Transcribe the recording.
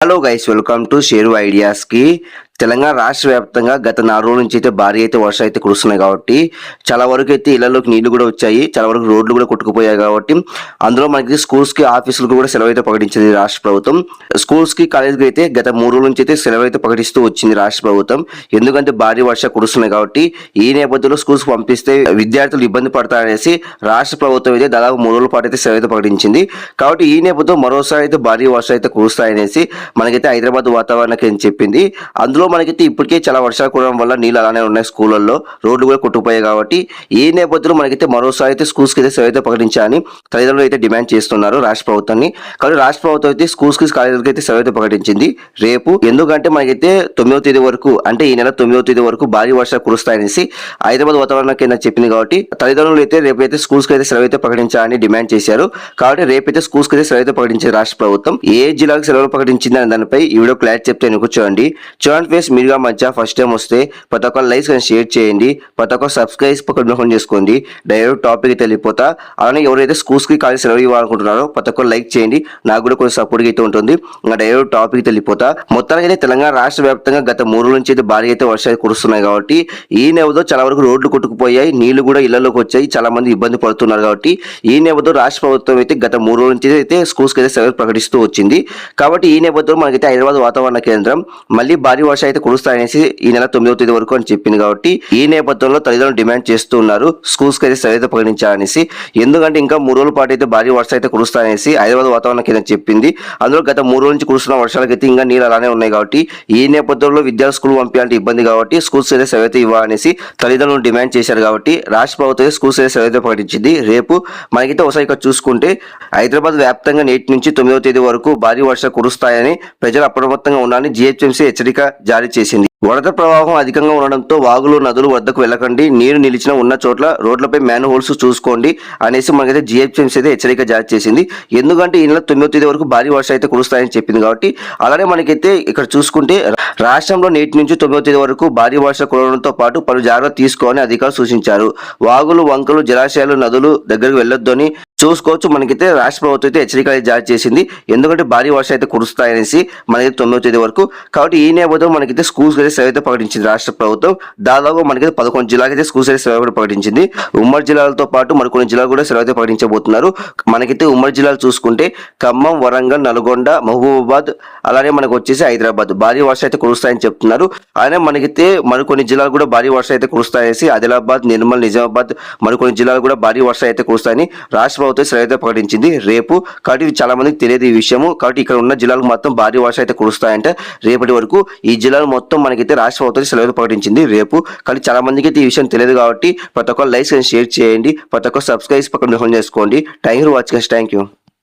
Hello guys welcome to share ideas की తెలంగాణ రాష్ట్ర వ్యాప్తంగా గత నాలుగు రోజుల నుంచి అయితే భారీ అయితే వర్షం అయితే కురుస్తున్నాయి కాబట్టి చాలా వరకు అయితే ఇళ్ళలోకి నీళ్ళు కూడా వచ్చాయి. చాలా వరకు రోడ్లు కూడా కొట్టుకుపోయాయి కాబట్టి అందులో మనకి స్కూల్స్కి ఆఫీసులకు కూడా సెలవు అయితే ప్రకటించింది రాష్ట్ర ప్రభుత్వం. స్కూల్స్కి కాలేజీకి అయితే గత మూడు రోజుల నుంచి అయితే సెలవు అయితే ప్రకటిస్తూ వచ్చింది రాష్ట్ర ప్రభుత్వం. ఎందుకంటే భారీ వర్షం కురుస్తున్నాయి కాబట్టి ఈ నేపథ్యంలో స్కూల్స్ పంపిస్తే విద్యార్థులు ఇబ్బంది పడతారనేసి రాష్ట్ర ప్రభుత్వం అయితే దాదాపు మూడు రోజుల పాటు అయితే సెలవు అయితే ప్రకటించింది. కాబట్టి ఈ నేపథ్యంలో మరోసారి అయితే భారీ వర్షం అయితే కురుస్తాయనేసి మనకైతే హైదరాబాద్ వాతావరణకి అని చెప్పింది. అందులో మనకైతే ఇప్పటికే చాలా వర్షాలు కురడం వల్ల నీళ్ళు అలానే ఉన్నాయి స్కూళ్ళల్లో. రోడ్లు కూడా కొట్టుకుపోయాయి కాబట్టి ఈ నేపథ్యంలో మనకైతే మరోసారి అయితే స్కూల్స్కి అయితే సెలవు అయితే ప్రకటించాలని తల్లిదండ్రులు అయితే డిమాండ్ చేస్తున్నారు రాష్ట్ర ప్రభుత్వాన్ని. కాబట్టి రాష్ట్ర ప్రభుత్వం అయితే స్కూల్స్కి కాలేజీలకి అయితే సెలవు అయితే ప్రకటించింది. రేపు ఎందుకంటే మనకైతే తొమ్మిదవ తేదీ వరకు అంటే ఈ నెల తొమ్మిదవ తేదీ వరకు భారీ వర్షాలు కురుస్తాయనేసి హైదరాబాద్ వాతావరణ కేంద్రం చెప్పింది కాబట్టి తల్లిదండ్రులు అయితే రేపు అయితే స్కూల్స్కి అయితే సెలవు అయితే ప్రకటించాలని డిమాండ్ చేశారు. కాబట్టి రేపైతే స్కూల్స్కి అయితే సెలవు అయితే ప్రకటించింది రాష్ట్ర ప్రభుత్వం. ఏ జిల్లాకు సెలవులు ప్రకటించింది అనే దానిపై ఈ వీడియో క్లారిటీ చెప్తే ఎన్నుకు చూడండి. చూడండి ఫేస్ మీరుగా మధ్య ఫస్ట్ టైం వస్తే ప్రతి ఒక్క లైక్స్ కానీ షేర్ చేయండి ప్రతి ఒక్క సబ్స్క్రైబ్ పక్కన చేసుకోండి డైరెక్ట్ టాపిక్ అయితే వెళ్ళిపోతా అలానే ఎవరైతే స్కూల్స్కి కాలేజ్ సెలవు ఇవ్వాలనుకుంటున్నారో ప్రతి ఒక్క లైక్ చేయండి నాకు కూడా కొంచెం సపోర్ట్ అయితే ఉంటుంది. ఇంకా డైరెక్ట్ టాపిక్ అయితే వెళ్ళిపోతా మొత్తానికి అయితే తెలంగాణ రాష్ట్ర వ్యాప్తంగా గత మూడు నుంచి అయితే భారీ అయితే వర్షాలు కురుస్తున్నాయి కాబట్టి ఈ నేపథ్యంలో చాలా వరకు రోడ్లు కొట్టుకుపోయాయి నీళ్ళు కూడా ఇళ్ళలోకి వచ్చాయి చాలా మంది ఇబ్బంది పడుతున్నారు కాబట్టి ఈ నేపథ్యంలో రాష్ట్ర ప్రభుత్వం అయితే గత మూడు రోజుల నుంచి అయితే స్కూల్స్కి అయితే సెలవు ప్రకటిస్తూ వచ్చింది. కాబట్టి ఈ నేపథ్యంలో మనకైతే హైదరాబాద్ వాతావరణ కేంద్రం మళ్ళీ భారీ వర్షాలు అయితే కురుస్తాయనేసి ఈ నెల తొమ్మిదవ తేదీ వరకు అని చెప్పింది కాబట్టి ఈ నేపథ్యంలో తల్లిదండ్రులు డిమాండ్ చేస్తూ ఉన్నారు. స్కూల్స్కి అయితే సెలవు అయితే ప్రకటించాలనేసి ఎందుకంటే ఇంకా మూడు రోజుల పాటు అయితే భారీ వర్షాలు అయితే కురుస్తాయనేసి హైదరాబాద్ వాతావరణ కేంద్రం చెప్పింది. అందులో గత మూడు రోజుల నుంచి కురుస్తున్న వర్షాలకైతే ఇంకా నీళ్ళు అలానే ఉన్నాయి కాబట్టి ఈ నేపథ్యంలో విద్యార్థులు స్కూల్ పంపించాలంటే ఇబ్బంది కాబట్టి స్కూల్స్ అయితే సెలవు అయితే ఇవ్వాలనేసి తల్లిదండ్రులు డిమాండ్ చేశారు కాబట్టి రాష్ట్ర ప్రభుత్వం స్కూల్స్ అయితే సెలవు అయితే ప్రకటించింది. రేపు మనకైతే ఒకసారి ఇక్కడ చూసుకుంటే హైదరాబాద్ వ్యాప్తంగా నేటి నుంచి తొమ్మిదవ తేదీ వరకు భారీ వర్షాలు కురుస్తాయని ప్రజలు అప్రమత్తంగా ఉండాలని జిహెచ్ఎంసీ హెచ్చరిక జారీ జారీ చేసింది. వరద ప్రవాహం అధికంగా ఉండడంతో వాగులు నదులు వద్దకు వెళ్ళకండి. నీరు నిలిచిన ఉన్న చోట్ల రోడ్లపై మ్యాన్ హోల్స్ చూసుకోండి అనేసి మనకైతే జిహెచ్ఎంసీ అయితే హెచ్చరిక జారీ చేసింది. ఎందుకంటే ఈ నెల తొమ్మిదో తేదీ వరకు భారీ వర్షం అయితే కురుస్తాయని చెప్పింది కాబట్టి అలానే మనకైతే ఇక్కడ చూసుకుంటే రాష్ట్రంలో నేటి నుంచి తొమ్మిదో తేదీ వరకు భారీ వర్షం కురవడంతో పాటు పలు జాగ్రత్తలు తీసుకోవాలని అధికారులు సూచించారు. వాగులు వంకలు జలాశయాలు నదులు దగ్గరకు వెళ్ళొద్దని చూసుకోవచ్చు. మనకైతే రాష్ట్ర ప్రభుత్వం అయితే హెచ్చరిక జారీ చేసింది. ఎందుకంటే భారీ వర్షం అయితే కురుస్తాయనేసి మనకి తొమ్మిదో తేదీ వరకు. కాబట్టి ఈ నేపథ్యంలో మనకైతే స్కూల్స్ అయితే సెలవు అయితే ప్రకటించింది రాష్ట్ర ప్రభుత్వం. దాదాపు మనకైతే పదకొండు జిల్లాకి అయితే స్కూల్స్ అయితే సెలవు కూడా ప్రకటించింది. ఉమ్మడి జిల్లాలతో పాటు మరికొన్ని జిల్లాలు కూడా సెలవు అయితే ప్రకటించబోతున్నారు. మనకైతే ఉమ్మడి జిల్లాలు చూసుకుంటే ఖమ్మం వరంగల్ నల్గొండ మహబూబాబాద్ అలానే మనకు వచ్చేసి హైదరాబాద్. భారీ వర్షం అయితే కురుస్తాయని చెప్తున్నారు. అలానే మనకైతే మరికొన్ని జిల్లాలు కూడా భారీ వర్షం అయితే కురుస్తాయనేసి ఆదిలాబాద్ నిర్మల్ నిజామాబాద్ మరికొన్ని జిల్లాలు కూడా భారీ వర్షం అయితే కురుస్తాయని రాష్ట్ర ప్రభుత్వం సెలవు అయితే ప్రకటించింది. రేపు కాబట్టి ఇది చాలా మందికి తెలియదు ఈ విషయము. కాబట్టి ఇక్కడ ఉన్న జిల్లాలకు మొత్తం భారీ వర్షం అయితే కురుస్తాయంటే. రేపటి వరకు ఈ జిల్లాలు మొత్తం మనకైతే రాష్ట్ర ప్రభుత్వం సెలవులు ప్రకటించింది. రేపు కానీ చాలా మందికి అయితే ఈ విషయం తెలియదు కాబట్టి ప్రతి ఒక్క లైక్స్ షేర్ చేయండి. ప్రతి ఒక్క సబ్స్క్రైబ్ పక్కన చేసుకోండి. Thank you watching thank you.